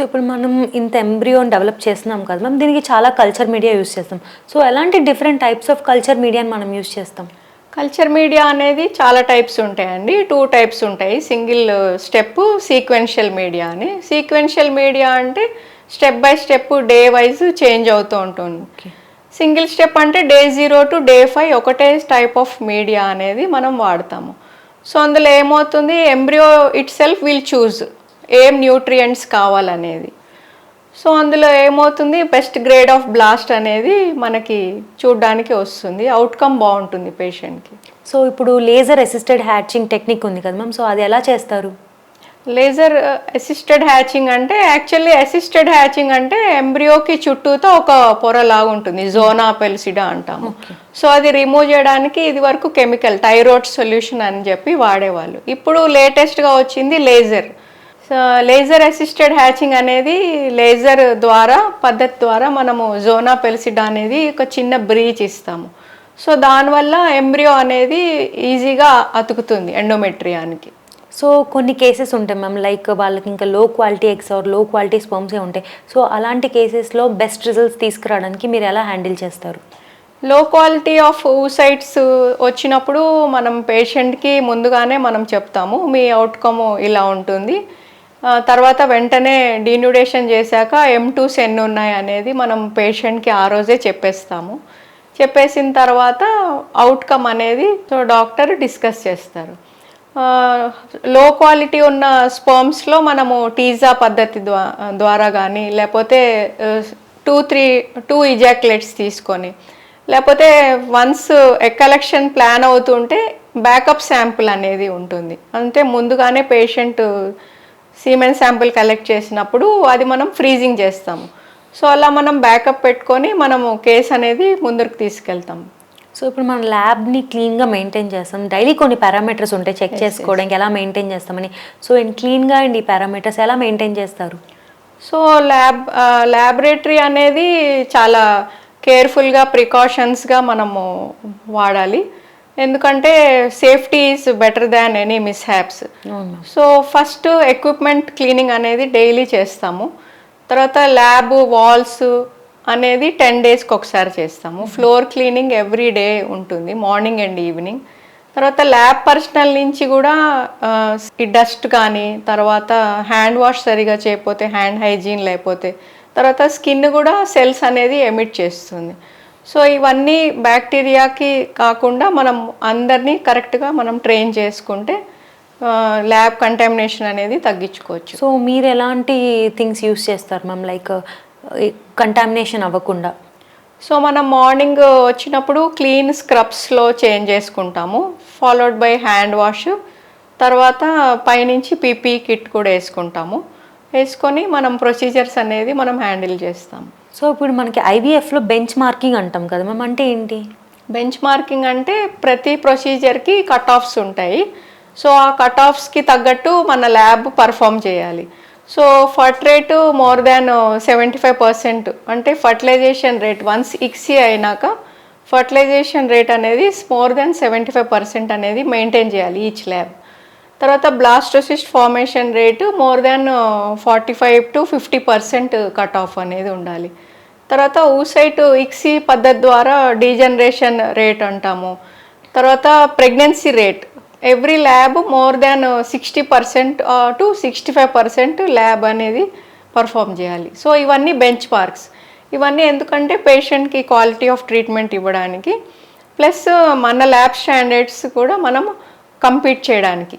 So ఇప్పుడు మనం ఇంత ఎంబ్రియోని డెవలప్ చేస్తున్నాం కదా మ్యామ్ దీనికి చాలా కల్చర్ మీడియా యూస్ చేస్తాం. సో ఎలాంటి డిఫరెంట్ టైప్స్ ఆఫ్ కల్చర్ మీడియాని మనం యూస్ చేస్తాం? కల్చర్ మీడియా అనేది చాలా టైప్స్ ఉంటాయండి. టూ టైప్స్ ఉంటాయి. సింగిల్ స్టెప్ సీక్వెన్షియల్ మీడియా అని. సీక్వెన్షియల్ మీడియా అంటే step by step day wise change అవుతూ ఉంటుంది. సింగిల్ స్టెప్ అంటే day zero to day five ఒకటే టైప్ ఆఫ్ మీడియా అనేది మనం వాడతాము. సో అందులో ఏమవుతుంది? Embryo it self will choose ఏం న్యూట్రియంట్స్ కావాలనేది. సో అందులో ఏమవుతుంది? బెస్ట్ గ్రేడ్ ఆఫ్ బ్లాస్ట్ అనేది మనకి చూడడానికి వస్తుంది. అవుట్కమ్ బాగుంటుంది పేషెంట్కి సో ఇప్పుడు లేజర్ అసిస్టెడ్ హ్యాచింగ్ టెక్నిక్ ఉంది కదా మ్యామ్ సో అది ఎలా చేస్తారు? లేజర్ అసిస్టెడ్ హ్యాచింగ్ అంటే యాక్చువల్లీ అసిస్టెడ్ హ్యాచింగ్ అంటే ఎంబ్రియోకి చుట్టూతో ఒక పొర లాగా ఉంటుంది. జోనా పెల్సిడా అంటాము. సో అది రిమూవ్ చేయడానికి ఇది వరకు కెమికల్ థైరాయిడ్ సొల్యూషన్ అని చెప్పి వాడేవాళ్ళు. ఇప్పుడు లేటెస్ట్గా వచ్చింది laser so laser assisted hatching అనేది లేజర్ ద్వారా పద్ధతి ద్వారా మనము జోనా పెల్సిడా అనేది ఒక చిన్న బ్రీచ్ ఇస్తాము. సో దానివల్ల ఎంబ్రియో అనేది ఈజీగా అతుకుతుంది ఎండోమెట్రియానికి. సో కొన్ని కేసెస్ ఉంటాయి మ్యామ్ లైక్ వాళ్ళకి ఇంకా low quality eggs or low quality స్పర్మ్సే ఉంటాయి. సో అలాంటి కేసెస్లో బెస్ట్ రిజల్ట్స్ తీసుకురావడానికి మీరు ఎలా హ్యాండిల్ చేస్తారు? లో క్వాలిటీ ఆఫ్ ఊసైట్స్ వచ్చినప్పుడు మనం పేషెంట్కి ముందుగానే మనం చెప్తాము మీ అవుట్కమ్ ఇలా ఉంటుంది. తర్వాత వెంటనే డీన్యూడేషన్ చేశాక ఎం టూస్ ఎన్ని ఉన్నాయి అనేది మనం పేషెంట్కి ఆ రోజే చెప్పేస్తాము. చెప్పేసిన తర్వాత అవుట్కమ్ అనేది సో డాక్టర్ డిస్కస్ చేస్తారు. లో క్వాలిటీ ఉన్న స్పర్మ్స్లో మనము టీజా పద్ధతి ద్వా- ద్వారా కానీ లేకపోతే టూ త్రీ టూ ఇజాక్యులేట్స్ తీసుకొని లేకపోతే వన్స్ ఎక్కలెక్షన్ ప్లాన్ అవుతుంటే బ్యాకప్ శాంపుల్ అనేది ఉంటుంది. అంటే ముందుగానే పేషెంట్ సీమెన్ శాంపుల్ కలెక్ట్ చేసినప్పుడు అది మనం ఫ్రీజింగ్ చేస్తాము. సో అలా మనం బ్యాకప్ పెట్టుకొని మనము కేస్ అనేది ముందరకు తీసుకెళ్తాం. సో ఇప్పుడు మన ల్యాబ్ని క్లీన్గా మెయింటైన్ చేస్తాం. డైలీ కొన్ని పారామీటర్స్ ఉంటాయి చెక్ చేసుకోవడానికి ఎలా మెయింటైన్ చేస్తామని. సో అండ్ క్లీన్గా అండ్ ఈ పారామీటర్స్ ఎలా మెయింటైన్ చేస్తారు? సో ల్యాబ్ ల్యాబొరేటరీ అనేది చాలా కేర్ఫుల్గా ప్రికాషన్స్గా మనము వాడాలి. ఎందుకంటే safety is better than any mishaps అవును సో ఫస్ట్ ఎక్విప్మెంట్ క్లీనింగ్ అనేది డైలీ చేస్తాము. తర్వాత ల్యాబ్ వాల్స్ అనేది టెన్ డేస్కి ఒకసారి చేస్తాము. ఫ్లోర్ క్లీనింగ్ ఎవ్రీ డే ఉంటుంది మార్నింగ్ అండ్ ఈవినింగ్. తర్వాత ల్యాబ్ పర్సనల్ నుంచి కూడా ఈ డస్ట్ కానీ తర్వాత హ్యాండ్ వాష్ సరిగా చేయకపోతే హ్యాండ్ హైజీన్ లేకపోతే తర్వాత స్కిన్ కూడా సెల్స్ అనేది ఎమిట్ చేస్తుంది. సో ఇవన్నీ బ్యాక్టీరియాకి కాకుండా మనం అందరినీ కరెక్ట్గా మనం ట్రైన్ చేసుకుంటే ల్యాబ్ కంటామినేషన్ అనేది తగ్గించుకోవచ్చు. సో మీరు ఎలాంటి థింగ్స్ యూస్ చేస్తారు మ్యామ్? లైక్ కంటామినేషన్ అవ్వకుండా. సో మనం మార్నింగ్ వచ్చినప్పుడు క్లీన్ స్క్రబ్స్లో చేంజ్ చేసుకుంటాము. Followed by hand wash. తర్వాత పైనుంచి పీపీ కిట్ కూడా వేసుకుంటాము. వేసుకొని మనం ప్రొసీజర్స్ అనేది మనం హ్యాండిల్ చేస్తాము సో ఇప్పుడు మనకి ఐవీఎఫ్లో బెంచ్ మార్కింగ్ అంటాం కదా మ్యామ్ అంటే ఏంటి? బెంచ్ మార్కింగ్ అంటే ప్రతి ప్రొసీజర్కి కట్ ఆఫ్స్ ఉంటాయి. సో ఆ కట్ ఆఫ్స్కి తగ్గట్టు మన ల్యాబ్ పర్ఫామ్ చేయాలి. So fert rate more than seventy five percent అంటే ఫర్టిలైజేషన్ రేట్ వన్స్ ఇక్సీ అయినాక ఫర్టిలైజేషన్ రేట్ అనేది more than seventy five percent అనేది మెయింటైన్ చేయాలి ఈచ్ ల్యాబ్ తర్వాత blastocyst formation rate more than forty five to fifty percent cut off అనేది ఉండాలి. తర్వాత oocyte ICSI పద్ధతి ద్వారా డీజనరేషన్ రేట్ అంటాము. తర్వాత pregnancy rate. Every lab more than sixty percent to sixty five percent lab అనేది perform చేయాలి. సో ఇవన్నీ బెంచ్ మార్క్స్. ఇవన్నీ ఎందుకంటే పేషెంట్కి క్వాలిటీ ఆఫ్ ట్రీట్మెంట్ ఇవ్వడానికి. ప్లస్ మన ల్యాబ్ స్టాండర్డ్స్ కూడా మనం కంపీట్ చేయడానికి.